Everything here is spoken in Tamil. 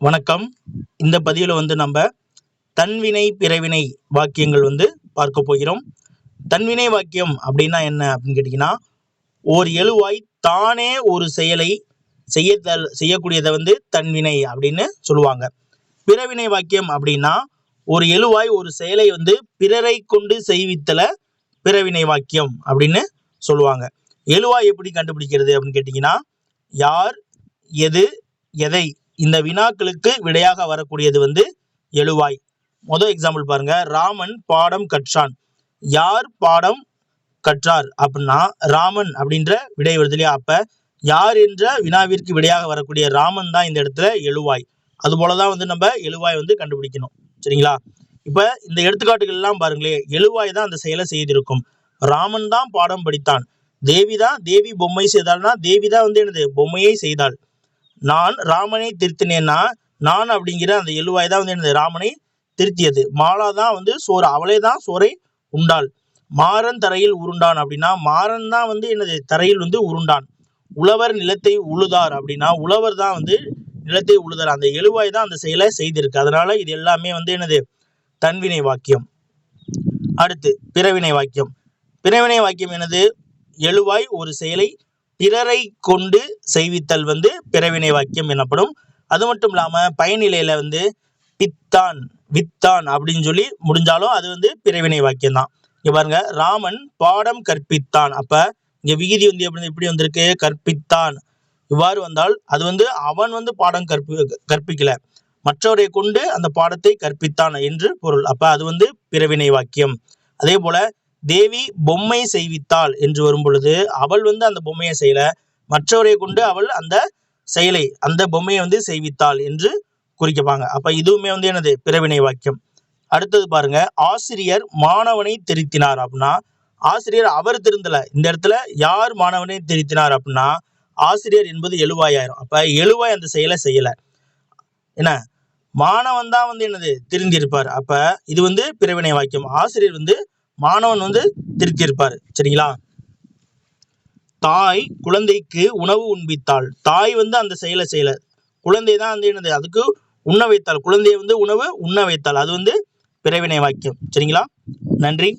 வணக்கம். இந்த பதிவில் வந்து நம்ம தன்வினை பிறவினை வாக்கியங்கள் வந்து பார்க்க போகிறோம். தன்வினை வாக்கியம் அப்படின்னா என்ன அப்படின்னு கேட்டிங்கன்னா ஓர் எழுவாய் தானே ஒரு செயலை செய்ய செய்யக்கூடியதை வந்து தன்வினை அப்படின்னு சொல்லுவாங்க. பிறவினை வாக்கியம் அப்படின்னா ஒரு எழுவாய் ஒரு செயலை வந்து பிறரை கொண்டு செய்வித்தல பிறவினை வாக்கியம் அப்படின்னு சொல்லுவாங்க. எழுவாய் எப்படி கண்டுபிடிக்கிறது அப்படின்னு கேட்டிங்கன்னா யார் எது எதை இந்த வினாக்களுக்கு விடையாக வரக்கூடியது வந்து எழுவாய். மொதல் எக்ஸாம்பிள் பாருங்க. ராமன் பாடம் கற்றான். யார் பாடம் கற்றார் அப்படின்னா ராமன் அப்படின்ற விடை வருது இல்லையா? அப்ப யார் என்ற வினாவிற்கு விடையாக வரக்கூடிய ராமன் தான் இந்த இடத்துல எழுவாய். அது போலதான் வந்து நம்ம எழுவாய் வந்து கண்டுபிடிக்கணும். சரிங்களா? இப்ப இந்த எடுத்துக்காட்டுகள் எல்லாம் பாருங்களேன். எழுவாய் தான் அந்த செயலை செய்திருக்கும். ராமன் தான் பாடம் படித்தான். தேவி தான் தேவி பொம்மை செய்தாள்னா தேவி தான் வந்து என்னது? பொம்மையை செய்தாள். நான் ராமனை திருத்தினேன்னா நான் அப்படிங்கிற அந்த எழுவாய் தான் வந்து எனது ராமனை திருத்தியது. மாலா தான் வந்து சோறு அவளே தான் சோறை உண்டாள். மாறன் தரையில் உருண்டான் அப்படின்னா மாறன் தான் வந்து எனது தரையில் வந்து உருண்டான். உழவர் நிலத்தை உழுதார் அப்படின்னா உழவர் தான் வந்து நிலத்தை உழுதார். அந்த எழுவாய் தான் அந்த செயலை செய்திருக்கு. அதனால இது எல்லாமே வந்து எனது தன்வினை வாக்கியம். அடுத்து பிறவினை வாக்கியம். பிறவினை வாக்கியம் எனது எழுவாய் ஒரு செயலை பிறரை கொண்டு செய்வித்தல் வந்து பிறவினை வாக்கியம் எனப்படும். அது மட்டும் இல்லாமல் பயனிலையில் வந்து பித்தான் வித்தான் அப்படின்னு சொல்லி முடிஞ்சாலும் அது வந்து பிறவினை வாக்கியம் தான். இங்க பாருங்க ராமன் பாடம் கற்பித்தான். அப்ப இங்க விகுதி வந்து எப்படி எப்படி வந்திருக்கு? கற்பித்தான். இவ்வாறு வந்தால் அது வந்து அவன் வந்து பாடம் கற்பி கற்பிக்கல. மற்றவரை கொண்டு அந்த பாடத்தை கற்பித்தான் என்று பொருள். அப்ப அது வந்து பிறவினை வாக்கியம். அதே போல தேவி பொம்மை செய்வித்தாள் என்று வரும் பொழுது அவள் வந்து அந்த பொம்மையை செய்யல. மற்றவரை கொண்டு அவள் அந்த செயலை அந்த பொம்மையை வந்து செய்வித்தாள் என்று குறிக்கப்பாங்க. அப்ப இதுவுமே வந்து எனது பிறவினை வாக்கியம். அடுத்தது பாருங்க ஆசிரியர் மாணவனை திருத்தினார் அப்படின்னா ஆசிரியர் அவர் திருந்தல. இந்த இடத்துல யார் மாணவனை திருத்தினார் அப்படின்னா ஆசிரியர் என்பது எழுவாயிரம் அப்ப எழுவாய் அந்த செயலை செய்யல. என்ன? மாணவன் தான் வந்து என்னது? திருந்திருப்பார். அப்ப இது வந்து பிறவினை வாக்கியம். ஆசிரியர் வந்து மாணவன் வந்து திருத்தியிருப்பார். சரிங்களா? தாய் குழந்தைக்கு உணவு உண்பித்தாள். தாய் வந்து அந்த செயலை செய்யல. குழந்தை தான் வந்து என்னது? அதுக்கு உண்ண வைத்தாள். குழந்தையை வந்து உணவு உண்ண வைத்தாள். அது வந்து பிறவினை வாக்கியம். சரிங்களா? நன்றி.